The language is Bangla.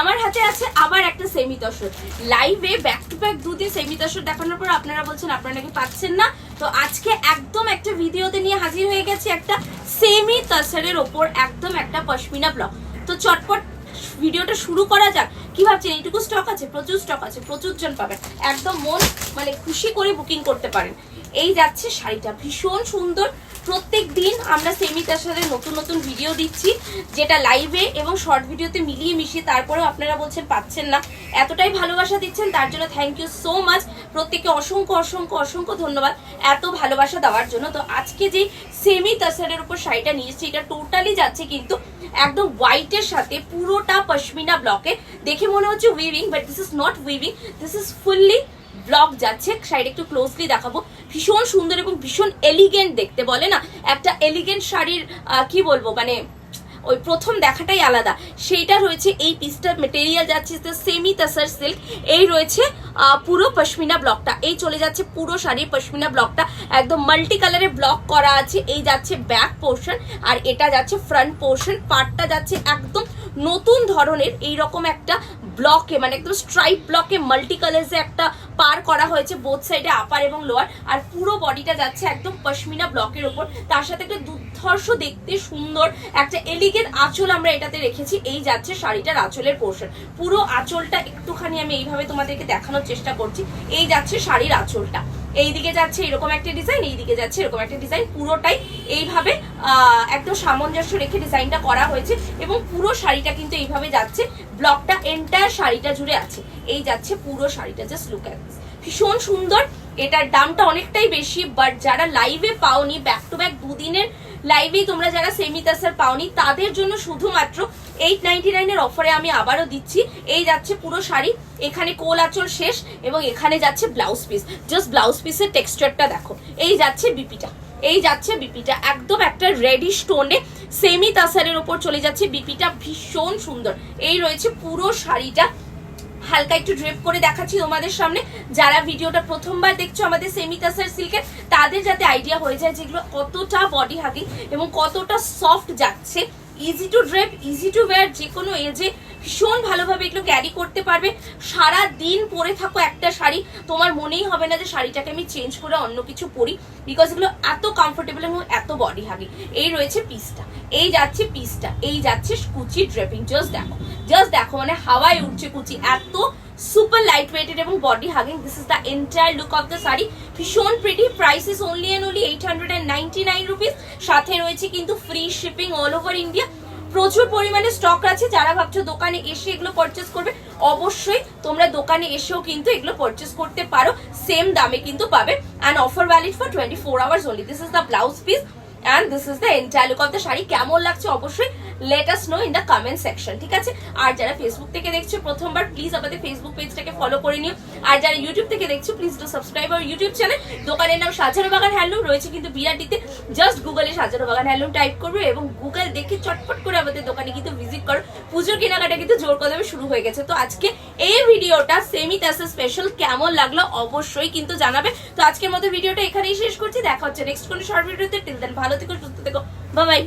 আমার হাতে আছে আবার একটা সেমি তসর লাইভে ব্যাক টু ব্যাক দুদিন সেমি তসর দেখানোর পর আপনারা বলছেন আপনারা নাকি পাচ্ছেন না। তো আজকে একদম একটা ভিডিওতে নিয়ে হাজির হয়ে গেছি একটা সেমি তসরের ওপর, একদম একটা পশমিনা ব্লগ। তো চটপট ভিডিওটা শুরু করা যাক। কি ভাবছেন? এইটুকু স্টক আছে? প্রচুর স্টক আছে, প্রচুর জন পাবেন। একদম মন মানে খুশি করে বুকিং করতে পারেন। এই যাচ্ছে শাড়িটা। ভীষণ সুন্দর প্রত্যেক দিন আমরা সেমি তার সাথে নতুন নতুন ভিডিও দিচ্ছি, যেটা লাইভে এবং শর্ট ভিডিওতে মিলিয়ে মিশিয়ে তারপরেও আপনারা বলছেন পাচ্ছেন না। এতটাই ভালোবাসা দিচ্ছেন, তার জন্য থ্যাংক ইউ সো মাচ প্রত্যেককে অসংখ্য অসংখ্য অসংখ্য ধন্যবাদ এত ভালোবাসা দেওয়ার জন্য। তো আজকে যে সেমি তাসারের উপর শাড়িটা নিয়েছি এটা টোটালি যাচ্ছে কিন্তু একদম হোয়াইটের সাথে পুরোটা পশমিনা ব্লকে দেখে মনে হচ্ছে weaving but this is not weaving this is fully block যাচ্ছে, শাড়িটা একটু ক্লোজলি দেখাবো। ভীষণ সুন্দর এবং ভীষণ এলিগেন্ট দেখতে বলে না? একটা এলিগেন্ট শাড়ির কি বলব মানে ওই প্রথম দেখাটাই আলাদা। সেইটা রয়েছে এই পিসটার মেটেরিয়াল যাচ্ছে সেমি তাসার সিল্ক এই রয়েছে পুরো পশমিনা ব্লকটা এই চলে যাচ্ছে পুরো শাড়ির পশমিনা ব্লকটা একদম মাল্টি কালারে ব্লক করা আছে। এই যাচ্ছে ব্যাক পোর্শন আর এটা যাচ্ছে ফ্রন্ট পোর্শন পার্টটা যাচ্ছে একদম নতুন ধরনের। এই রকম একটা ব্লকে মানে একদম স্ট্রাইপ ব্লকে মাল্টি কালার্সে একটা পার করা হয়েছে বোথ সাইডে আপার এবং লোয়ার আর পুরো বডিটা যাচ্ছে একদম পশমিনা ব্লকের ওপর তার সাথে একটা দুর্ধর্ষ দেখতে সুন্দর একটা এলিগেন্ট আঁচল আমরা এটাতে রেখেছি, এই যাচ্ছে শাড়িটার আঁচলের পোর্শন পুরো আঁচলটা একটুখানি আমি এইভাবে তোমাদেরকে দেখানোর চেষ্টা করছি, এই যাচ্ছে শাড়ির আঁচলটা। এইদিকে যাচ্ছে এরকম একটা ডিজাইন এইদিকে যাচ্ছে এরকম একটা ডিজাইন পুরোটাই এইভাবে একদম সামঞ্জস্য রেখে ডিজাইনটা করা হয়েছে এবং পুরো শাড়িটা কিন্তু এইভাবে যাচ্ছে ব্লকটা এন্টায়ার শাড়িটা জুড়ে আছে। এই যাচ্ছে পুরো শাড়িটা জাস্ট লুক ভীষণ সুন্দর, এটার দামটা অনেকটাই বেশি বাট যারা লাইভে পাওনি ব্যাক টু ব্যাক দুদিনের লাইভেই তোমরা যারা সেমি তাসার পাওনি, তাদের জন্য শুধুমাত্র এইট নাইনটি নাইনের অফারে আমি আবারও দিচ্ছি। এই যাচ্ছে পুরো শাড়ি, এখানে কোল আঁচল শেষ এবং এখানে যাচ্ছে ব্লাউজ পিস জাস্ট ব্লাউজ পিসের টেক্সচারটা দেখো। এই যাচ্ছে বিপিটা এই যাচ্ছে বিপিটা একদম একটা রেডি স্টোনে সেমি তাসারের ওপর চলে যাচ্ছে বিপিটা ভীষণ সুন্দর। এই রয়েছে পুরো শাড়িটা। হালকা একটু ড্রেপ করে দেখাচ্ছি তোমাদের সামনে। যারা ভিডিওটা প্রথমবার দেখছ আমাদের সেমি তাসার সিল্কের তাদের যাতে আইডিয়া হয়ে যায় যেগুলো কতটা বডি হাগিং এবং কতটা সফট যাচ্ছে। Easy to drape easy to wear যে কোনো এজে ভীষণ ভালোভাবে এগুলো ক্যারি করতে পারবে। সারা দিন পরে থাকো একটা শাড়ি। তোমার মনেই হবে না যে শাড়িটাকে আমি চেঞ্জ করে অন্য কিছু পরি। বিকজ এগুলো এত কমফোর্টেবল এবং এত বডি হাগিং এই রয়েছে পিসটা এই যাচ্ছে পিসটা এই যাচ্ছে কুচি ড্রেপিং জাস্ট দেখো। জাস্ট দেখো মানে হাওয়ায় উঠছে কুচি। এত সুপার লাইট ওয়েটেড এবং body hugging this is the entire look of the sari. ভীষণ pretty price is only and only eight hundred and ninety nine rupees সাথে রয়েছে কিন্তু free shipping all over India প্রচুর পরিমাণে স্টক আছে। যারা ভাবছ দোকানে এসে এগুলো পারচেস করবে, অবশ্যই তোমরা দোকানে এসেও কিন্তু এগুলো পারচেস করতে পারো। সেম দামে কিন্তু পাবে। And offer valid for twenty four hours only this is the blouse piece and this is the entire look of the sari. কেমন লাগছে অবশ্যই let us know in the comment section ঠিক আছে? আর যারা ফেসবুক থেকে দেখছ প্রথমবার প্লিজ আমাদের ফেসবুক পেজটাকে ফলো করে নিও। আর যারা ইউটিউব থেকে দেখছ প্লিজ ডু সাবস্ক্রাইব আর ইউটিউব চ্যানেল দোকানের নাম সাজানো বাগান হ্যান্ডলুম, রয়েছে কিন্তু বিরাটিতে জাস্ট গুগলে সাজানো বাগান হ্যান্ডলুম টাইপ করবে এবং গুগল দেখে চটপট করে আমাদের দোকানে কিন্তু ভিজিট করো। পুজোর কেনাকাটা কিন্তু জোর কদমে শুরু হয়ে গেছে। তো আজকে এই ভিডিওটা সেমি তাসা স্পেশাল কেমন লাগল অবশ্যই কিন্তু জানাবে। তো আজকের মতো ভিডিওটা এখানেই শেষ করছি। দেখা হচ্ছে নেক্সট কোনো শর্ট ভিডিওতে টিল দেন ভালো থেকো সুস্থ থেকো বাই